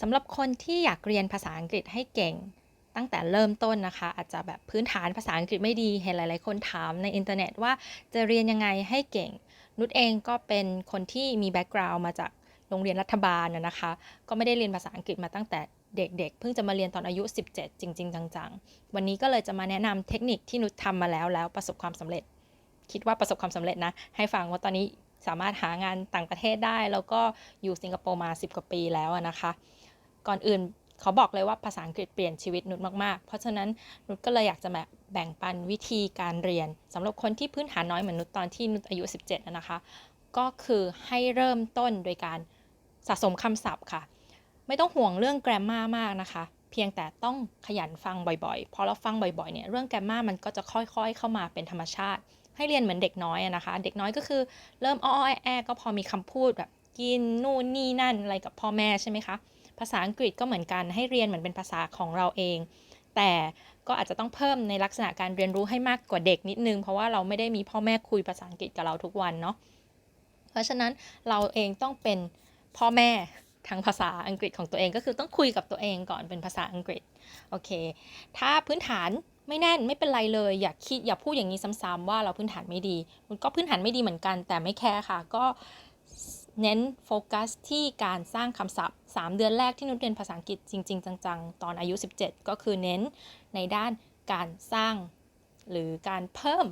สำหรับคนที่อยากเรียนภาษาอังกฤษให้เก่ง ตั้งแต่เริ่มต้นนะคะ อาจจะแบบพื้นฐานภาษาอังกฤษไม่ดีเห็นหลาย ๆ คนถามในอินเทอร์เน็ตว่าจะเรียนยังไงให้เก่ง นุชเองก็เป็นคนที่มีแบ็กกราวน์มาจากโรงเรียนรัฐบาลนะนะคะ ก็ไม่ได้เรียนภาษาอังกฤษมาตั้งแต่เด็กๆ เพิ่งจะมาเรียนตอนอายุ 17 จริง ๆ จัง ๆ วันนี้ก็เลยจะมาแนะนำเทคนิคที่นุชทำมาแล้วแล้วประสบความสำเร็จ คิดว่าประสบความสำเร็จนะ ให้ฟังว่าตอนนี้สามารถหางานต่างประเทศได้ แล้วก็อยู่สิงคโปร์มา 10 กว่าปีแล้วนะคะ ก่อนอื่นเขาบอกเลยว่าภาษาอังกฤษเปลี่ยนชีวิตนุชมากๆ เพราะฉะนั้นนุชก็เลยอยากจะแบบแบ่งปันวิธีการเรียนสำหรับคนที่พื้นฐานน้อยเหมือนนุชตอนที่นุชอายุ 17นะคะ ก็คือให้เริ่มต้นโดยการสะสมคำศัพท์ค่ะ ไม่ต้องห่วงเรื่องแกรมมามากนะคะ เพียงแต่ต้องขยันฟังบ่อยๆ พอเราฟังบ่อยๆเนี่ยเรื่องแกรมมามันก็จะค่อยๆ เข้ามาเป็นธรรมชาติ ให้เรียนเหมือนเด็กน้อยนะคะ เด็กน้อยก็คือเริ่มอ้อแอก็พอมีคำพูดแบบกินนู่นนี่นั่นอะไรกับพ่อแม่ใช่ไหมคะ ภาษาอังกฤษก็เหมือนกันให้เรียนเหมือนเป็นภาษาของเราเอง แต่ก็อาจจะต้องเพิ่มในลักษณะการเรียนรู้ให้มากกว่าเด็กนิดนึง เพราะว่าเราไม่ได้มีพ่อแม่คุยภาษาอังกฤษกับเราทุกวันเนาะเพราะฉะนั้นเราเองต้องเป็นพ่อแม่ทางภาษาอังกฤษของตัวเองก็คือต้องคุยกับตัวเองก่อนเป็นภาษาอังกฤษโอเค ถ้าพื้นฐานไม่แน่นไม่เป็นไรเลย อย่าคิดอย่าพูดอย่างนี้ซ้ำๆว่าเราพื้นฐานไม่ดี มันก็พื้นฐานไม่ดีเหมือนกัน แต่ไม่แคร์ค่ะ ก็ เน้นโฟกัสที่การสร้างคำศัพท์ 3 เดือนแรกที่นุชเรียนภาษาอังกฤษจริง ๆ จัง ๆ ตอนอายุ 17 ก็คือเน้นในด้านการสร้างหรือการเพิ่ม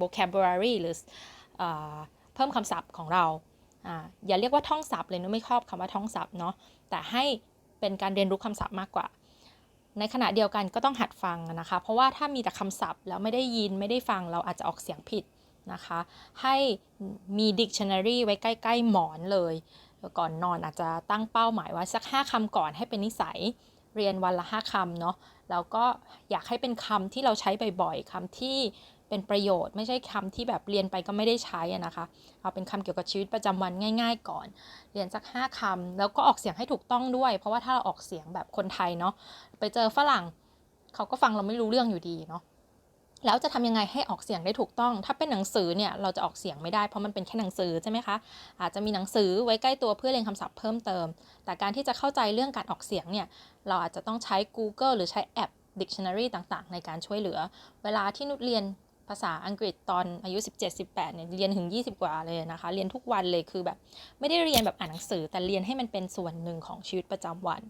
vocabulary หรือเอเพิ่มคำศัพท์ของเราออย่าเรียกว่าท่องศัพท์เลยนุไม่ชอบคำว่าท่องศัพท์เนาะแต่ให้เป็นการเรียนรู้คำศัพท์มากกว่า ในขณะเดียวกันก็ต้องหัดฟังนะคะ เพราะว่าถ้ามีแต่คำศัพท์แล้วไม่ได้ยินไม่ได้ฟังเราอาจจะออกเสียงผิด นะคะ ให้มี dictionary ไว้ใกล้ ๆ หมอนเลย ก่อนนอนอาจจะตั้งเป้าหมายไว้สัก 5คำก่อนให้เป็นนิสัยเรียนวันละ 5คำเนาะแล้วก็อยากให้เป็นคำที่เราใช้บ่อยๆคำที่เป็นประโยชน์ไม่ใช่คำที่แบบเรียนไปก็ไม่ได้ใช้นะคะ เอาเป็นคำเกี่ยวกับชีวิตประจำวันง่าย ๆ ก่อน เรียนสัก 5คำแล้วก็ออกเสียงให้ถูกต้องด้วย เพราะว่าถ้าเราออกเสียงแบบคนไทยเนาะไปเจอฝรั่งเขาก็ฟังเราไม่รู้เรื่องอยู่ดีเนาะ แล้วจะทำยังไงให้ออกเสียงได้ถูกต้อง ถ้าเป็นหนังสือเนี่ยเราจะออกเสียงไม่ได้เพราะมันเป็นแค่หนังสือใช่ไหมคะ อาจจะมีหนังสือไว้ใกล้ตัวเพื่อเรียนคำศัพท์เพิ่มเติม แต่การที่จะเข้าใจเรื่องการออกเสียงเนี่ยเราอาจจะต้องใช้ Google หรือใช้แอป Dictionary ต่างๆ ในการช่วยเหลือ เวลาที่นุชเรียนภาษาอังกฤษตอนอายุ 17-18เนี่ยเรียนถึง 20 กว่าเลยนะคะ เรียนทุกวันเลยคือแบบไม่ได้เรียนแบบอ่านหนังสือ แต่เรียนให้มันเป็นส่วนหนึ่งของชีวิตประจำวัน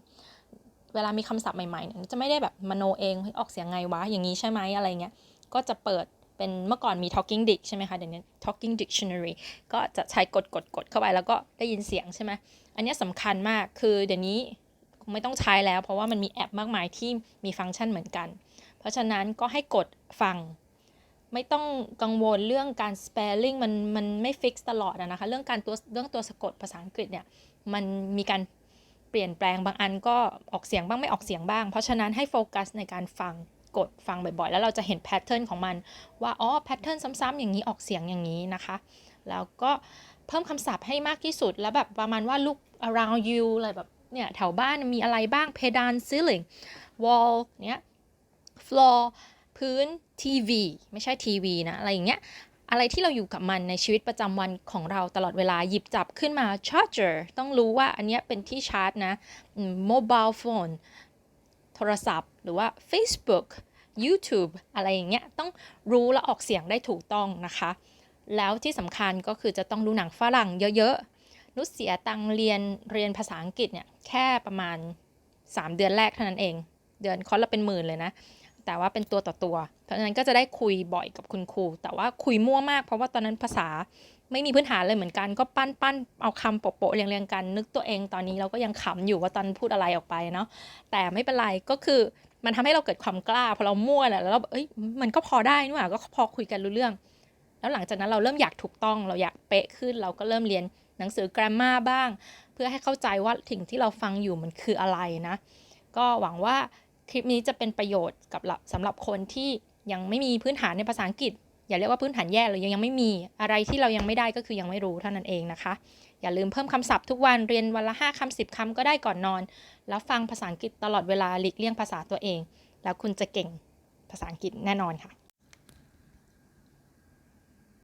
เวลามีคำศัพท์ใหม่ๆเนี่ยจะไม่ได้แบบมโนเองออกเสียงไงวะอย่างนี้ใช่ไหมอะไรเงี้ย ก็จะเปิดเป็นเมื่อก่อนมี talking dic ใช่ไหมคะเดี๋ยวนี้ talking dictionary ก็จะใช้กดกดกดเข้าไปแล้วก็ได้ยินเสียงใช่ไหมอันนี้สำคัญมากคือเดี๋ยวนี้ไม่ต้องใช้แล้ว เพราะว่ามันมีแอปมากมายที่มีฟังก์ชันเหมือนกัน เพราะฉะนั้นก็ให้กดฟัง ไม่ต้องกังวลเรื่องการ spelling มันมันไม่ฟิกตลอดนะคะ เรื่องการตัวเรื่องตัวสะกดภาษาอังกฤษเนี่ยมันมีการเปลี่ยนแปลงบางอันก็ออกเสียงบ้างไม่ออกเสียงบ้าง เพราะฉะนั้นให้โฟกัสในการฟัง กดฟังบ่อยๆ แล้วเราจะเห็นแพทเทิร์นของมันว่าอ๋อแพทเทิร์นซ้ำๆอย่างนี้ออกเสียงอย่างนี้นะคะ แล้วก็เพิ่มคำศัพท์ให้มากที่สุดแล้วแบบประมาณว่า look around you อะไรแบบเนี่ยแถวบ้านมีอะไรบ้างเพดาน ceiling wall เนี้ย floor พื้นทีวีไม่ใช่ทีวีนะ อะไรอย่างเงี้ยอะไรที่เราอยู่กับมันในชีวิตประจำวันของเราตลอดเวลาหยิบจับขึ้นมา charger ต้องรู้ว่าอันนี้เป็นที่ชาร์จนะ mobile phone โทรศัพท์ หรือว่า Facebook YouTube อะไรอย่างเงี้ยต้องรู้และออกเสียงได้ถูกต้องนะคะ แล้วที่สำคัญก็คือจะต้องดูหนังฝรั่งเยอะๆ นุชเสียตังเรียนเรียนภาษาอังกฤษเนี่ยแค่ประมาณ 3 เดือนแรกเท่านั้นเอง เดือนคอร์สละเป็นหมื่นเลยนะ แต่ว่าเป็นตัวต่อตัว เพราะฉะนั้นก็จะได้คุยบ่อยกับคุณครู แต่ว่าคุยมั่วมากเพราะว่าตอนนั้นภาษา ไม่มีพื้นฐานเลยเหมือนกัน ก็ปั้นปั้นเอาคำโปะๆเรียงๆกัน นึกตัวเองตอนนี้เราก็ยังขำอยู่ว่าตอนพูดอะไรออกไปเนาะแต่ไม่เป็นไรก็คือมันทำให้เราเกิดความกล้าพอเรามั่วแหละแล้วเอ้ยมันก็พอได้นี่หว่าก็พอคุยกันรู้เรื่อง แล้วหลังจากนั้นเราเริ่มอยากถูกต้องเราอยากเป๊ะขึ้น เราก็เริ่มเรียนหนังสือ grammar บ้าง เพื่อให้เข้าใจว่าสิ่งที่เราฟังอยู่มันคืออะไรนะ ก็หวังว่าคลิปนี้จะเป็นประโยชน์กับสำหรับคนที่ยังไม่มีพื้นฐานในภาษาอังกฤษ อย่าเรียกว่าพื้นฐานแย่หรือยังยังไม่มีอะไรที่เรายังไม่ได้ก็คือยังไม่รู้เท่านั้นเองนะคะ อย่าลืมเพิ่มคำศัพท์ทุกวันเรียนวันละ 5คำ10คำก็ได้ก่อนนอน แล้วฟังภาษาอังกฤษตลอดเวลาหลีกเลี่ยงภาษาตัวเอง แล้วคุณจะเก่งภาษาอังกฤษแน่นอนค่ะ